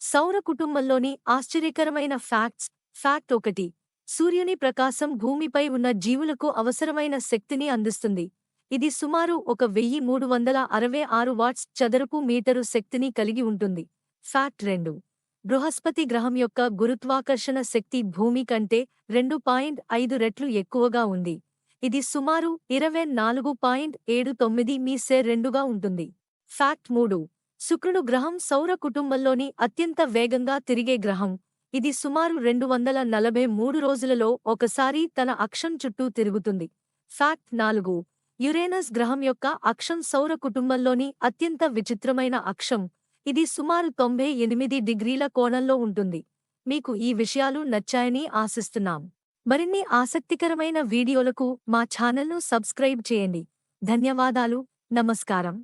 సౌర కుటుంబంలోని ఆశ్చర్యకరమైన ఫ్యాక్ట్స్ ఫ్యాక్ట్ ఒకటి సూర్యుని ప్రకాశం భూమిపై ఉన్న జీవులకు అవసరమైన శక్తిని అందిస్తుంది. ఇది సుమారు ఒక వెయ్యి మూడు వందల అరవై ఆరు వాట్స్ చదరపు మీటరు శక్తిని కలిగి ఉంటుంది. ఫ్యాక్ట్ రెండు బృహస్పతి గ్రహం యొక్క గురుత్వాకర్షణ శక్తి భూమి కంటే రెండు పాయింట్ ఐదు రెట్లు ఎక్కువగా ఉంది. ఇది సుమారు ఇరవై నాలుగు పాయింట్ ఏడు తొమ్మిది మీ సే రెండుగా ఉంటుంది. ఫ్యాక్ట్ మూడు శుక్రుడు గ్రహం సౌర కుటుంబంలోని అత్యంత వేగంగా తిరిగే గ్రహం. ఇది సుమారు రెండు వందల నలభై మూడు రోజులలో ఒకసారి తన అక్షం చుట్టూ తిరుగుతుంది. ఫ్యాక్ట్ నాలుగు. యురేనస్ గ్రహం యొక్క అక్షం సౌర కుటుంబంలోని అత్యంత విచిత్రమైన అక్షం. ఇది సుమారు తొంభై ఎనిమిది డిగ్రీల కోణంలో ఉంటుంది. మీకు ఈ విషయాలు నచ్చాయని ఆశిస్తున్నాం. మరిన్ని ఆసక్తికరమైన వీడియోలకు మా ఛానల్ను సబ్స్క్రైబ్ చేయండి. ధన్యవాదాలు. నమస్కారం.